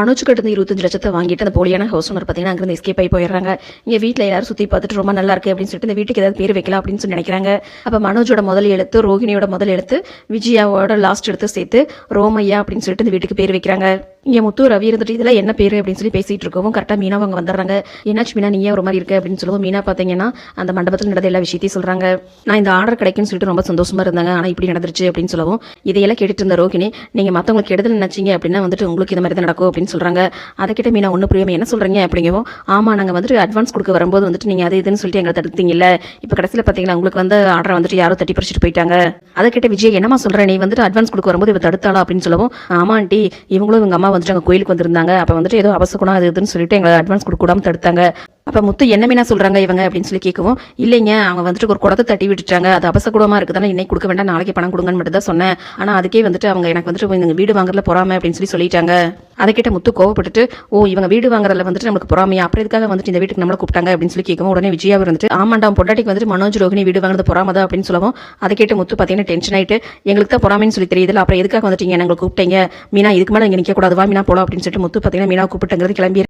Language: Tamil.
அனுஜ் இருந்து இருபத்தஞ்சு லட்சத்தை வாங்கிட்டு அந்த போலியான ஹவுஸ் ஓனர் பார்த்தீங்கன்னா அங்கிருந்து எஸ்கேப் ஆகி போயிடுறாங்க. இங்கே வீட்டில் எல்லாரும் சுற்றி பார்த்துட்டு ரொம்ப நல்லா இருக்கு அப்படின்னு சொல்லிட்டு இந்த வீட்டுக்கு ஏதாவது பேர் வைக்கலாம் அப்படின்னு சொல்லி நினைக்கிறாங்க. அப்போ மனோஜோட முதல் எழுத்து ரோஹிணியோட முதல் எழுத்து விஜயாவோட லாஸ்ட் எடுத்து சேர்த்து ரோமையா அப்படின்னு சொல்லிட்டு இந்த வீட்டுக்கு பேர் வைக்கிறாங்க. இங்கே முத்து ரவி இருந்துட்டு இதில் என்ன பேர் அப்படின்னு சொல்லி பேசிட்டு இருக்கவும் கரெக்டாக மீனா அவங்க வந்துடுறாங்க. என்னாச்சு மீனா நீ ஒரு மாதிரி இருக்கு அப்படின்னு சொல்லுவோம் மீனா பார்த்தீங்கன்னா அந்த மண்டபத்தில் நடந்த எல்லா விஷயத்தையும் சொல்கிறாங்க நான் இந்த ஆர்டர் கிடைக்குன்னு சொல்லிட்டு ரொம்ப சந்தோஷமா இருந்தாங்க. ஆனால் இப்படி நடந்துருச்சு அப்படின்னு சொல்லவும் இதையெல்லாம் கேட்டுட்டு இருந்த ரோகிணி நீங்கள் மற்றவங்களுக்கு கெடுதல் நினைச்சீங்க அப்படின்னா வந்துட்டு உங்களுக்கு இந்த மாதிரி தான் நடக்கும் அப்படின்னு சொல்கிறாங்க அதை கிட்ட மீனா ஒன்றும் புரியாம என்ன சொல்கிறீங்க அப்படிங்கவும் ஆமாம் நாங்கள் வந்துட்டு அட்வான்ஸ் கொடுக்க வரும்போது வந்துட்டு நீங்கள் அது இதுன்னு சொல்லிட்டு எங்களை தடுத்தீங்கல்ல இப்போ கடைசியில் பார்த்தீங்கன்னா உங்களுக்கு வந்து ஆர்டரை வந்துட்டு யாரோ தட்டி பறிச்சுட்டு போயிட்டாங்க. அதை கிட்ட விஜய் என்னமா சொல்கிறேன் நீ வந்துட்டு அட்வான்ஸ் கொடுக்க வரும்போது இவ தடுத்தாளா? அப்படின்னு சொல்லவும் ஆமா ஆண்டி இவங்களும் இவங்க அம்மா வந்துட்டு அங்கே கோயிலுக்கு வந்திருந்தாங்க. அப்போ வந்துட்டு ஏதோ அவசகுணம் அது இதுன்னு சொல்லிட்டு எங்களை அட்வான்ஸ் கொடுக்க தடுத்தாங்க. அப்போ முத்து என்ன மீனா சொல்கிறாங்க இவங்க? அப்படின்னு சொல்லி கேட்கவும் இல்லைங்க அவங்க வந்துட்டு ஒரு குடத்தை தட்டி விட்டுட்டாங்க. அது அபசகுடமாக இருக்குதானே இன்னைக்கு கொடுக்க வேண்டாம் நாளைக்கு பணம் கொடுங்கன்னு மட்டும் தான் சொன்னேன். ஆனால் அதுக்கே வந்துட்டு அவங்க எனக்கு வந்துட்டு இந்த வீடு வாங்குறதுல பொறாமை அப்படின்னு சொல்லி சொல்லிட்டாங்க. அதை கிட்ட முத்து கோவப்பட்டுட்டு ஓ இவங்க வீடு வாங்குறதுல வந்துட்டு நமக்கு பொறாமையா? அப்புறம் இதுக்காக வந்துட்டு இந்த வீட்டுக்கு நம்மளை கூப்பிட்டாங்க? அப்படின்னு சொல்லி கேட்கவும் உடனே விஜயா வந்துட்டு ஆமாண்டா பொண்டாட்டிக்கு வந்துட்டு மனோஜ் ரோகிணி வீடு வாங்குறது பொறாமதா அப்படின்னு சொல்லவும் அதை கேட்டு முத்து பார்த்தீங்கன்னா டென்ஷன் ஆயிட்டு எங்களுக்கு தான் பொறாமைன்னு சொல்லி தெரியுதுல அப்புறம் எதுக்காக வந்துட்டீங்க எங்களை கூப்பிட்டீங்க? மீனா இதுக்கு மேலே இங்கே நிற்க வா மீனா போலாம் அப்படின்னு சொல்லிட்டு முத்து பார்த்தீங்கன்னா மீனா கூப்பிட்டுங்கிறது கிளம்பி